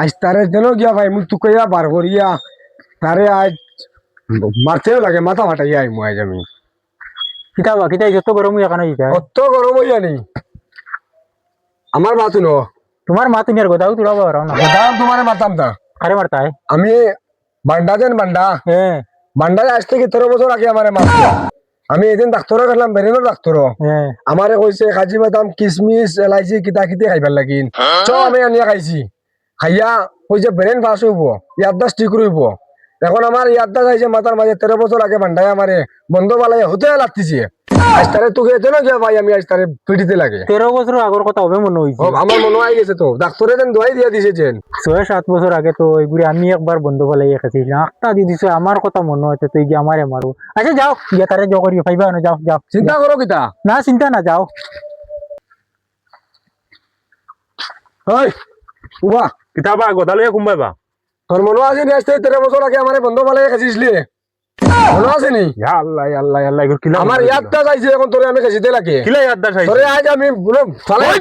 আজ তারে যেন গিয়া ভাই মুখ টুকাইয়া বার করিয়া তারে আজ মারতেও লাগে মাথা ফাটাইয়া আইমু আজ আমি। কিতা বা কিতা যত গরম হইয়া কেন দিতা অত গরম হইয়া নেই। আমার মাতু ন। তোমার মা তুমি আর গোদাও তুলা পারো না। দাম তোমার মারতাম না আরে মারতা আমি বান্ডা দেন বান্ডা। হ্যাঁ। বান্ডা আজ থেকে তেরো বছর আগে আমারে মারতো আমি এদিন ডাক্তরে গেলাম বেরেনের ডাক্তর হ্যাঁ আমারে কইছে কাজি বাদাম কিসমিস এলাইচি কিতা কিতি খাইবার লাগিন চ আমি আনিয়া খাইছি। খাইয়া কইছে ব্রেন ফাঁস হইব ইয়াদাস ঠিক রইব এখন আমার ইয়াদাস আইছে মাথার মাঝে তেরো বছর আগে ভান্ডায় আমারে বন্ধ বালাই হতে লাগতেছে আজ তারে তোকে এতে না ভাই আমি আজ তারে পিটিতে লাগে। তেরো বছর আগর কথা হবে মনে হয়েছে আমার মনে হয় গেছে তো। ডাক্তারে যেন দোয়াই দিয়া দিছে যেন। ছয় সাত বছর আগে তো ওইগুলি আমি একবার বন্ধ পালাই খেয়েছিলাম একটা দিয়ে দিছে আমার কথা মনে হচ্ছে তুই যে আমারে মারো। আচ্ছা যাও গিয়ে তারে জো করি পাইবা না যাও যাও। চিন্তা করো কিতা? না চিন্তা না যাও। ওই উবা। কিতাবা গদালে কোনবাইবা তোর মনে আছে নি আজ তেরো বছর আগে আমারে বন্ধ বালাই খাইছিলি। মনে আছে ইয়া আল্লাহ আল্লাহ আল্লাহ এগুলো কিলা আমার ইয়াদদাস আইছে এখন তোরে আমি খাইছিতে লাগে কিলা ইয়াদ দাস তোরে আজ আমি বলো ফালাই